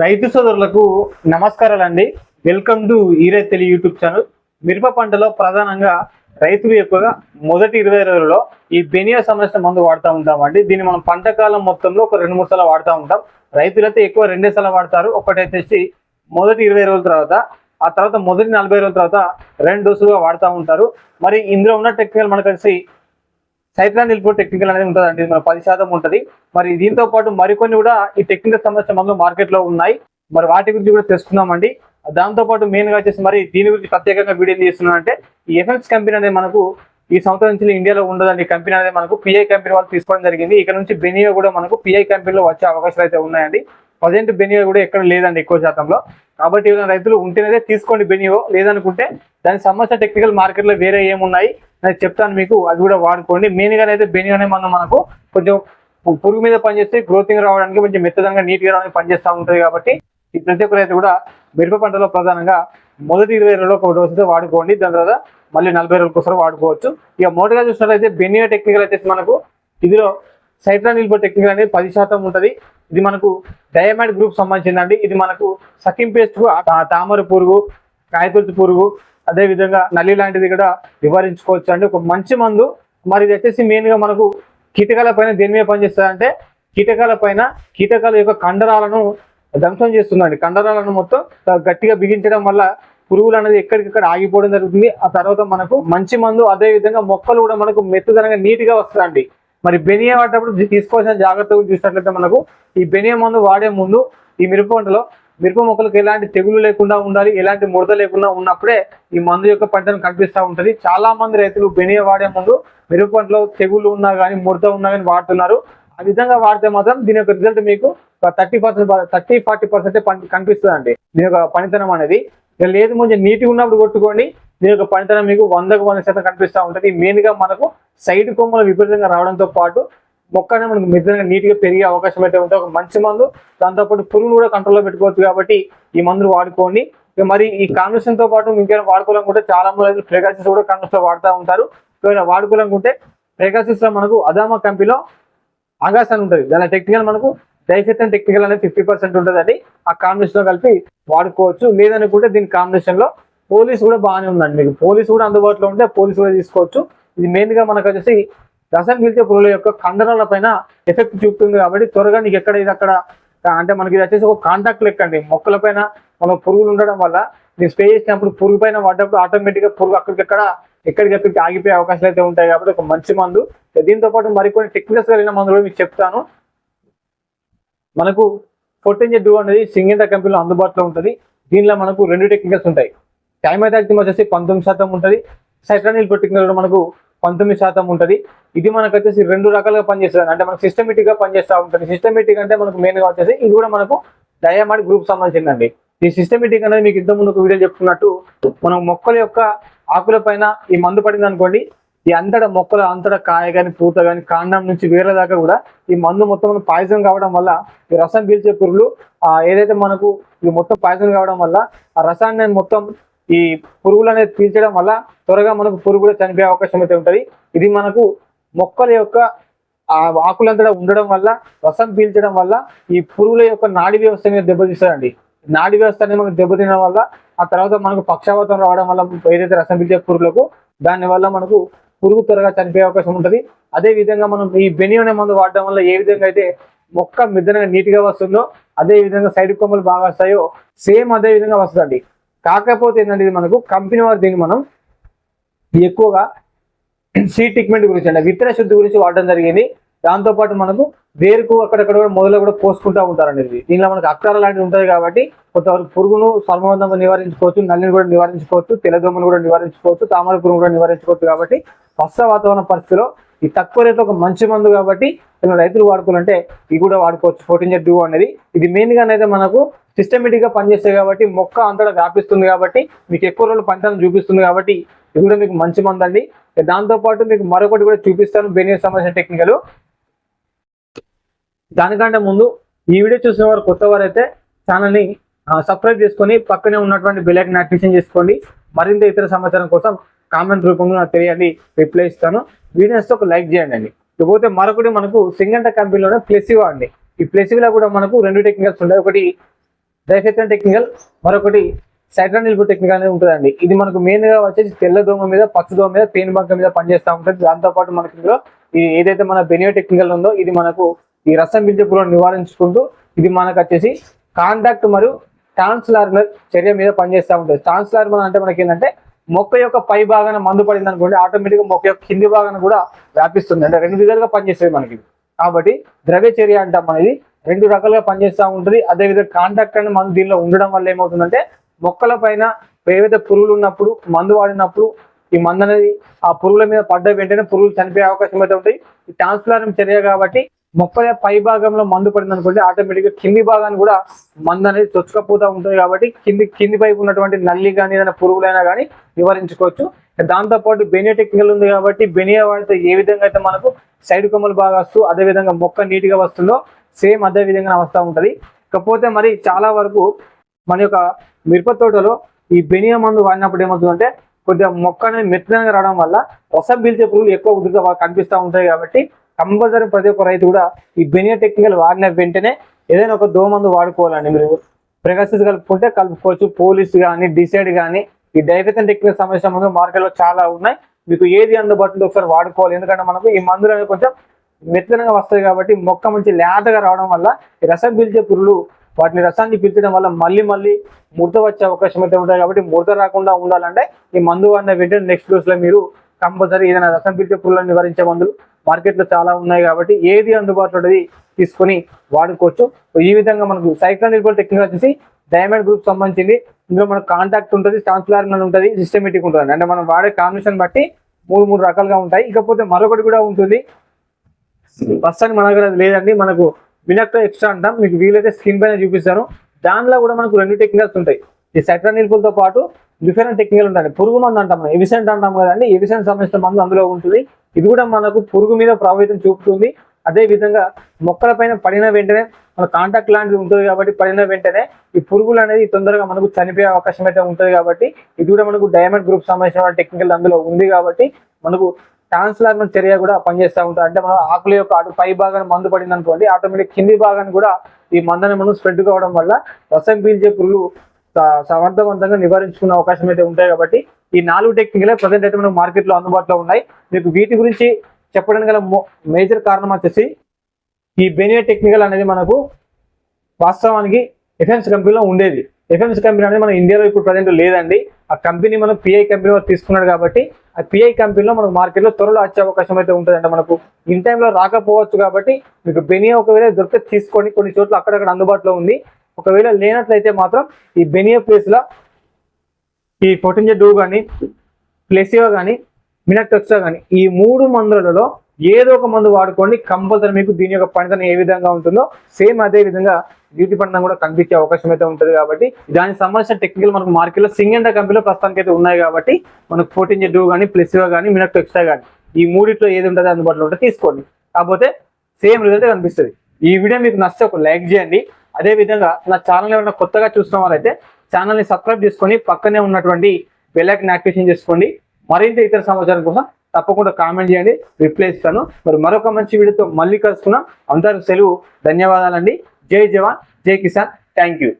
రైతు సోదరులకు నమస్కారాలండి. వెల్కమ్ టు ఈరే తెలి యూట్యూబ్ ఛానల్ మిరప పంటలో ప్రధానంగా రైతులు ఎక్కువగా మొదటి ఇరవై రోజుల్లో ఈ బెనియా సమస్య మందు వాడుతూ ఉంటామండి. దీన్ని మనం పంట కాలం మొత్తంలో ఒక రెండు మూడు సార్లు వాడుతూ ఉంటాం. రైతులైతే ఎక్కువ రెండే సార్లు వాడతారు. ఒకటైతే మొదటి ఇరవై రోజుల తర్వాత ఆ తర్వాత మొదటి నలభై రోజుల తర్వాత రెండు డోసులుగా వాడుతూ ఉంటారు. మరి ఇందులో ఉన్న టెక్నికల్ మనకు కలిసి సైక్లాన్ నిలిపో టెక్నికల్ అనేది ఉంటుంది మన పది శాతం ఉంటుంది. మరి దీంతో పాటు మరికొన్ని కూడా ఈ టెక్నికల్ సమస్య మనలో మార్కెట్లో ఉన్నాయి. మరి వాటి గురించి కూడా తెలుసుకుందామండి. దాంతో పాటు మెయిన్గా వచ్చేసి మరి దీని గురించి ప్రత్యేకంగా వీడియో చేస్తున్నాను అంటే ఈ ఎఫ్ఎక్స్ కంపెనీ అనేది మనకు ఈ సంవత్సరం నుంచి ఇండియాలో ఉండదండి. కంపెనీ అనేది మనకు పిఐ కంపెనీ వాళ్ళు తీసుకోవడం జరిగింది. ఇక్కడ నుంచి బెనియో కూడా మనకు పిఐ కంపెనీలో వచ్చే అవకాశాలు అయితే ఉన్నాయండి. ప్రజెంట్ బెనియో కూడా ఎక్కడ లేదండి ఎక్కువ శాతంలో. కాబట్టి రైతులు ఉంటేనే తీసుకోండి బెనియో లేదనుకుంటే దానికి సంబంధించిన టెక్నికల్ మార్కెట్లో వేరే ఏమున్నాయి? చెప్తాను మీకు అది కూడా వాడుకోండి. మెయిన్గా అయితే బెనియన్ అనే మనం మనకు కొంచెం పురుగు మీద పనిచేస్తే గ్రోతింగ్ రావడానికి కొంచెం మెత్తదంగా నీట్గా రావడానికి పనిచేస్తూ ఉంటుంది కాబట్టి ఈ ప్రతి ఒక్క రైతు కూడా మిరప పంటలో ప్రధానంగా మొదటి ఇరవై రోజులు ఒక డోసుతో వాడుకోండి. దాని తర్వాత మళ్ళీ నలభై రోజుల కోసం వాడుకోవచ్చు. ఇక మొదటిగా చూసినట్లయితే బెనియో టెక్నికల్ అయితే మనకు ఇదిలో సైట్రా నిల్పో టెక్నికల్ అనేది పది శాతం ఉంటుంది. ఇది మనకు డయామైడ్ గ్రూప్ సంబంధించిందండి. ఇది మనకు సకిం పేస్ట్ తామర పురుగు కాయతొలుచు పురుగు అదే విధంగా నల్లి లాంటిది కూడా నివారించుకోవచ్చు అండి ఒక మంచి మందు మరి ఇది వచ్చేసి మెయిన్గా మనకు కీటకాల పైన దేని మీద పనిచేస్తుందంటే కీటకాల పైన కీటకాల యొక్క కండరాలను ధ్వంసం చేస్తుందండి. కండరాలను మొత్తం గట్టిగా బిగించడం వల్ల పురుగులు అనేది ఎక్కడికక్కడ ఆగిపోవడం జరుగుతుంది. ఆ తర్వాత మనకు మంచి మందు అదే విధంగా మొక్కలు కూడా మనకు మెత్తదనంగా నీట్గా వస్తాయండి. మరి బెనియా వాడేటప్పుడు తీసుకోవాల్సిన జాగ్రత్తలు చూసినట్లయితే మనకు ఈ బెనియా మందు వాడే ముందు ఈ మిరప పంటలో మిరప మొక్కలకు ఎలాంటి తెగులు లేకుండా ఉండాలి ఎలాంటి ముడత లేకుండా ఉన్నప్పుడే ఈ మందు యొక్క పంటను కనిపిస్తూ ఉంటుంది. చాలా మంది రైతులు బెనియ వాడే ముందు మిరప పంటలో తెగులు ఉన్నా కానీ ముడత ఉన్నా కానీ వాడుతున్నారు. ఆ విధంగా వాడితే మాత్రం దీని యొక్క రిజల్ట్ మీకు thirty percent thirty forty percent కనిపిస్తుంది అండి దీని యొక్క పనితనం అనేది. లేదు ముందు నీటి ఉన్నప్పుడు కొట్టుకోండి. దీని యొక్క పనితనం మీకు వందకు వంద శాతం కనిపిస్తూ ఉంటుంది. మెయిన్గా మనకు సైడ్ కొమ్మలు విపరీతంగా రావడంతో పాటు మొక్క అనేది మనకు మితంగా నీట్గా పెరిగే అవకాశం అయితే ఉంటే ఒక మంచి మందు దాంతోపాటు పురుగును కూడా కంట్రోల్లో పెట్టుకోవచ్చు కాబట్టి ఈ మందులు వాడుకోండి. మరి ఈ కాంబినేషన్తో పాటు ఇంకేమైనా వాడుకోవాలనుకుంటే చాలా మంది ఫ్రేగాసిస్ కూడా కాంబినేషన్లో వాడుతూ ఉంటారు. ఒకవేళ వాడుకోవాలనుకుంటే ఫ్రెగాసిస్లో మనకు అదామా కంపెనీలో ఆగాస్ అని ఉంటుంది. దాని టెక్నికల్ మనకు డైఫెథన్ టెక్నికల్ అనేది ఫిఫ్టీ పర్సెంట్ ఉంటుంది ఆ కాంబినేషన్లో కలిపి వాడుకోవచ్చు. లేదనుకుంటే దీని కాంబినేషన్లో పోలీస్ కూడా బాగానే ఉందండి. మీకు పోలీస్ కూడా అందుబాటులో ఉంటే పోలీస్ కూడా తీసుకోవచ్చు. ఇది మెయిన్గా మనకు వచ్చేసి రసం పీల్చే పురుగుల యొక్క కండరాల పైన ఎఫెక్ట్ చూపుతుంది కాబట్టి త్వరగా నీకు ఎక్కడ ఇది అక్కడ అంటే మనకి ఇది వచ్చేసి ఒక కాంటాక్ట్ లెక్క అండి. మొక్కల పైన మనం పురుగులు ఉండడం వల్ల నేను స్ప్రే చేసినప్పుడు పురుగు పైన పడ్డప్పుడు ఆటోమేటిక్గా పురుగు అక్కడికక్కడ ఎక్కడికక్కడికి ఆగిపోయే అవకాశాలు అయితే ఉంటాయి కాబట్టి ఒక మంచి మందు. దీంతో పాటు మరికొన్ని టెక్నికల్స్ కలిగిన మందులు కూడా మీకు చెప్తాను. మనకు ఫోర్టీన్ జెడ్ అనేది సింగింట కంపెనీలో అందుబాటులో ఉంటుంది. దీనిలో మనకు రెండు టెక్నికల్స్ ఉంటాయి. టైమ్ అయితే వచ్చేసి పంతొమ్మిది శాతం ఉంటుంది. సైట్రానిల్ టెక్నికల్ మనకు పంతొమ్మిది శాతం ఉంటుంది. ఇది మనకు వచ్చేసి రెండు రకాలుగా పనిచేస్తుంది. అంటే మనకు సిస్టమేటిక్గా పనిచేస్తూ ఉంటుంది. సిస్టమేటిక్ అంటే మనకు మెయిన్గా వచ్చేసి ఇది కూడా మనకు డయామాడ్ గ్రూప్ సంబంధించిందండి. ఈ సిస్టమేటిక్ అనేది మీకు ఇంతకు ముందు వీడియో చెప్తున్నట్టు మనం మొక్కల యొక్క ఆకుల పైన ఈ మందు పడింది అనుకోండి. ఈ అంతట మొక్కల అంతట కాయ కానీ పూత కానీ కాండం నుంచి వేర్ల దాకా కూడా ఈ మందు మొత్తం పాయసం కావడం వల్ల ఈ రసం పీల్చే పురుగులు ఏదైతే మనకు ఈ మొత్తం పాయసం కావడం వల్ల ఆ రసాన్ని మొత్తం ఈ పురుగులు అనేది పీల్చడం వల్ల త్వరగా మనకు పురుగు కూడా చనిపోయే అవకాశం అయితే ఉంటుంది. ఇది మనకు మొక్కల యొక్క ఆ ఆకులంతటా ఉండడం వల్ల రసం పీల్చడం వల్ల ఈ పురుగుల యొక్క నాడి వ్యవస్థ మీద దెబ్బతీస్తారండి నాడి వ్యవస్థ అనేది మనకు దెబ్బతినడం వల్ల ఆ తర్వాత మనకు పక్షవాతం రావడం వల్ల ఏదైతే రసం పీల్చే పురుగులకు దాని వల్ల మనకు పురుగు త్వరగా చనిపోయే అవకాశం ఉంటుంది. అదే విధంగా మనం ఈ బెనియోనే మందు వాడడం వల్ల ఏ విధంగా అయితే మొక్క మిద్దనగా నీట్గా వస్తుందో అదే విధంగా సైడ్ కొమ్మలు బాగా వస్తాయో సేమ్ అదే విధంగా వస్తుందండి. కాకపోతే ఏంటంటే ఇది మనకు కంపెనీ వారు దీన్ని మనం ఎక్కువగా సీ ట్రీట్మెంట్ గురించి అంటే విత్తన శుద్ధి గురించి వాడడం జరిగింది. దాంతోపాటు మనకు వేరుకు అక్కడక్కడ కూడా మొదలు కూడా పోసుకుంటూ ఉంటారండి ఇది. దీనిలో మనకు అక్కార లాంటివి ఉంటుంది కాబట్టి కొంతవరకు పురుగును సర్మబంధం నివారించుకోవచ్చు నల్లిని కూడా నివారించుకోవచ్చు తెల్లదోమను కూడా నివారించుకోవచ్చు తామర పురుగు కూడా నివారించుకోవచ్చు కాబట్టి వర్ష వాతావరణ పరిస్థితిలో ఈ తక్కువ రేట్లో ఒక మంచి మందు కాబట్టి రైతులు వాడుకోవాలంటే ఇది కూడా వాడుకోవచ్చు. ఫోర్టీన్ జెడ్ అనేది. ఇది మెయిన్గా అయితే మనకు సిస్టమేటిక్గా పనిచేస్తాయి కాబట్టి మొక్క అంతటా వ్యాపిస్తుంది కాబట్టి మీకు ఎక్కువ రోజులు పంటలను చూపిస్తుంది కాబట్టి ఇది కూడా మీకు మంచి మందండి దాంతోపాటు దాంతో పాటు మీకు మరొకటి కూడా చూపిస్తాను బెనియో సంబంధించిన టెక్నికల్. దానికంటే ముందు ఈ వీడియో చూసిన వారు కొత్త వారు అయితే ఛానల్ని సబ్స్క్రైబ్ చేసుకొని పక్కనే ఉన్నటువంటి బెల్ యాక్టివేషన్ చేసుకోండి. మరింత ఇతర సమాచారం కోసం కామెంట్ రూపంలో నాకు తెలియండి రిప్లై ఇస్తాను. వీడియోస్తో ఒక లైక్ చేయండి అండి. ఇకపోతే మరొకటి మనకు సింగంట కంపెనీలోనే ప్లెసివా అండి. ఈ ప్లెసివిలో కూడా మనకు రెండు టెక్నికల్స్ ఉంటాయి. ఒకటి డైఫెక్టన్ టెక్నికల్ మరొకటి సైట్రానిల్బు టెక్నికల్ అనేది ఉంటుందండి. ఇది మనకు మెయిన్గా వచ్చేసి తెల్ల దోమ మీద పచ్చ దోమ మీద పేను బంక మీద పనిచేస్తూ ఉంటుంది. దాంతో పాటు మనకి ఇందులో ఇది ఏదైతే మన బెనియో టెక్నికల్ ఉందో ఇది మనకు ఈ రసం పీల్చే పురుగులను నివారించుకుంటూ ఇది మనకు వచ్చేసి కాంటాక్ట్ మరియు ట్రాన్స్లార్మర్ చర్య మీద పనిచేస్తూ ఉంటుంది. ట్రాన్స్లార్మర్ అంటే మనకి ఏంటంటే మొక్క యొక్క పై భాగాన మందు పడింది అనుకోండి ఆటోమేటిక్గా మొక్క యొక్క కింది భాగాన కూడా వ్యాపిస్తుంది. అంటే రెండు విధాలుగా పనిచేస్తుంది మనకి కాబట్టి ద్రవ్య చర్య అంటాం అనేది రెండు రకాలుగా పనిచేస్తూ ఉంటుంది. అదేవిధంగా కాంటాక్ట్ అని మందు దీనిలో ఉండడం వల్ల ఏమవుతుందంటే మొక్కల పైన ఏవైతే పురుగులు ఉన్నప్పుడు మందు వాడినప్పుడు ఈ మందు అనేది ఆ పురుగుల మీద పడ్డ వెంటనే పురుగులు చనిపోయే అవకాశం అయితే ఉంటాయి ఈ ట్రాన్స్ప్లారం చర్య కాబట్టి మొక్కల పై భాగంలో మందు పడింది అనుకోండి ఆటోమేటిక్గా కింది భాగాన్ని కూడా మందు అనేది చొచ్చుకపోతూ ఉంటుంది కాబట్టి కింది కింది పైపు ఉన్నటువంటి నల్లి కానీ ఏదైనా పురుగులైనా కానీ నివారించుకోవచ్చు. దాంతో పాటు బెనియా టెక్నికల్ ఉంది కాబట్టి బెనియా వాడితే ఏ విధంగా అయితే మనకు సైడ్ కొమ్మలు బాగా వస్తూ అదే విధంగా మొక్క నీట్గా వస్తుందో సేమ్ అదే విధంగా వస్తూ ఉంటుంది. కాకపోతే మరి చాలా వరకు మన యొక్క మిరప తోటలో ఈ బెనియా మందు వాడినప్పుడు ఏమవుతుందంటే కొద్దిగా మొక్క అనేది మెత్తగా రావడం వల్ల రసం పీల్చే పురుగులు ఎక్కువ ఉధృత కనిపిస్తూ ఉంటాయి కాబట్టి కంపల్సరీ ప్రతి ఒక్క రైతు కూడా ఈ బెనియా టెక్నికల్ వాడిన వెంటనే ఏదైనా ఒక దోమందు వాడుకోవాలండి మీరు. ప్రెగసిస్ కలుపుకుంటే కలుపుకోవచ్చు. పోలీస్ కానీ డిసైడ్ కానీ ఈ డైఫెథన్ టెక్నికల్ సంబంధించిన మందులు మార్కెట్లో చాలా ఉన్నాయి. మీకు ఏది అందుబాటులో ఒకసారి వాడుకోవాలి. ఎందుకంటే మనకు ఈ మందులు అనేవి కొంచెం మెత్తనగా వస్తాయి కాబట్టి మొక్క మంచి లేతగా రావడం వల్ల ఈ రసం పీల్చే పురుగులు వాటిని రసాన్ని పీల్చడం వల్ల మళ్ళీ మళ్ళీ ముడత వచ్చే అవకాశం అయితే ఉంటాయి కాబట్టి ముడత రాకుండా ఉండాలంటే ఈ మందు వాడిన వెంటనే నెక్స్ట్ డోస్లో మీరు కంపల్సరీ ఏదైనా రసం పీల్చే పురుగులను నివారించే మందులు మార్కెట్లో చాలా ఉన్నాయి కాబట్టి ఏది అందుబాటులో ఉన్నది తీసుకొని వాడుకోవచ్చు. ఈ విధంగా మనకు సైక్లోన్ నిర్బల్ టెక్నిక్ వచ్చేసి డైమండ్ గ్రూప్ సంబంధించింది. ఇందులో మనకు కాంటాక్ట్ ఉంటుంది ట్రాన్స్ప్లార్మల్ ఉంటుంది సిస్టమేటిక్ ఉంటుంది. అంటే మనం వాడే కాంబినేషన్ బట్టి మూడు మూడు రకాలుగా ఉంటాయి. ఇకపోతే మరొకటి కూడా ఉంటుంది. ప్రస్తుతానికి మన దగ్గర లేదండి మనకు వినక్టో ఎక్స్ట్రా అంటాం మీకు వీలైతే స్క్రీన్ పైన చూపిస్తాను. దానిలో కూడా మనకు రెండు టెక్నికల్స్ ఉంటాయి. ఈ సెట్రానిల్పులతో పాటు డిఫరెంట్ టెక్నికల్ ఉంటాయి. పురుగు మందు అంటాం మనం ఎవిసెంట్ అంటాం కదండి ఎవిసెంట్ సంబంధించిన మందు అందులో ఉంటుంది. ఇది కూడా మనకు పురుగు మీద ప్రభావితం చూపుతుంది. అదే విధంగా మొక్కల పైన పడిన వెంటనే మన కాంటాక్ట్ లాంటిది ఉంటుంది కాబట్టి పడిన వెంటనే ఈ పురుగులు అనేది తొందరగా మనకు చనిపోయే అవకాశం అయితే ఉంటుంది కాబట్టి ఇది కూడా మనకు డైమండ్ గ్రూప్ సంబంధించిన టెక్నికల్ అందులో ఉంది కాబట్టి మనకు ట్రాన్స్లార్మల్ చర్య కూడా పనిచేస్తూ ఉంటుంది అంటే మనం ఆకుల యొక్క అటు పై భాగాన్ని మందు పడింది అనుకోండి ఆటోమేటిక్ కింది భాగాన్ని కూడా ఈ మందని మనం స్ప్రెడ్ కావడం వల్ల రసం పీల్చే పురుగు సమర్థవంతంగా నివారించుకునే అవకాశం అయితే ఉంటాయి కాబట్టి ఈ నాలుగు టెక్నికలే ప్రజెంట్ అయితే మనకు మార్కెట్లో అందుబాటులో ఉన్నాయి. మీకు వీటి గురించి చెప్పడానికి గల మేజర్ కారణం వచ్చేసి ఈ బెనియర్ టెక్నికల్ అనేది మనకు వాస్తవానికి ఎఫ్ఎంస్ కంపెనీలో ఉండేది. ఎఫ్ఎంస్ కంపెనీ అనేది మన ఇండియాలో ఇప్పుడు ప్రజెంట్ లేదండి. ఆ కంపెనీ మనం పిఐ కంపెనీ వారు తీసుకున్నాడు కాబట్టి పిఐ కంపెనీలో మనకు మార్కెట్లో త్వరలో వచ్చే అవకాశం అయితే ఉంటుందంట మనకు. ఇన్ టైంలో రాకపోవచ్చు కాబట్టి మీకు బెనియా ఒకవేళ దొరికితే తీసుకోండి. కొన్ని చోట్ల అక్కడక్కడ అందుబాటులో ఉంది. ఒకవేళ లేనట్లయితే మాత్రం ఈ బెనియా ప్లేస్లో ఈ పొటింజ డూ కానీ ప్లెసియో కానీ మినక్టెక్సా కానీ ఈ మూడు మందులలో ఏదో ఒక మందు వాడుకోండి. కంపల్సరీ మీకు దీని యొక్క పనితనం ఏ విధంగా ఉంటుందో సేమ్ అదే విధంగా బ్యూటీ పండుగ కూడా కనిపించే అవకాశం అయితే ఉంటుంది కాబట్టి దానికి సంబంధించిన టెక్నికల్ మనకు మార్కెట్లో సింగెండా కంపెనీలో ప్రస్తుతానికి అయితే ఉన్నాయి కాబట్టి మనకు ఫోర్టీన్ జెడ్ కానీ ప్లెసివా కానీ మినక్టెక్సా కానీ ఈ మూడిట్లో ఏది ఉంటుంది అందుబాటులో ఉంటే తీసుకోండి. కాకపోతే సేమ్ రిజల్ట్ కనిపిస్తుంది. ఈ వీడియో మీకు నచ్చితే ఒక లైక్ చేయండి. అదే విధంగా నా ఛానల్ ఏమైనా కొత్తగా చూసిన వాళ్ళైతే ఛానల్ని సబ్స్క్రైబ్ చేసుకొని పక్కనే ఉన్నటువంటి బెల్ యాక్టివేషన్ చేసుకోండి. మరింత ఇతర సమాచారం కోసం తప్పకుండా కామెంట్ చేయండి. రిప్లై ఇస్తాను. మరి మరొక మంచి వీడియోతో మళ్ళీ కలుసుకున్నాం అందరికి సెలవు. ధన్యవాదాలండి. जय जवान जय किसान थैंक यू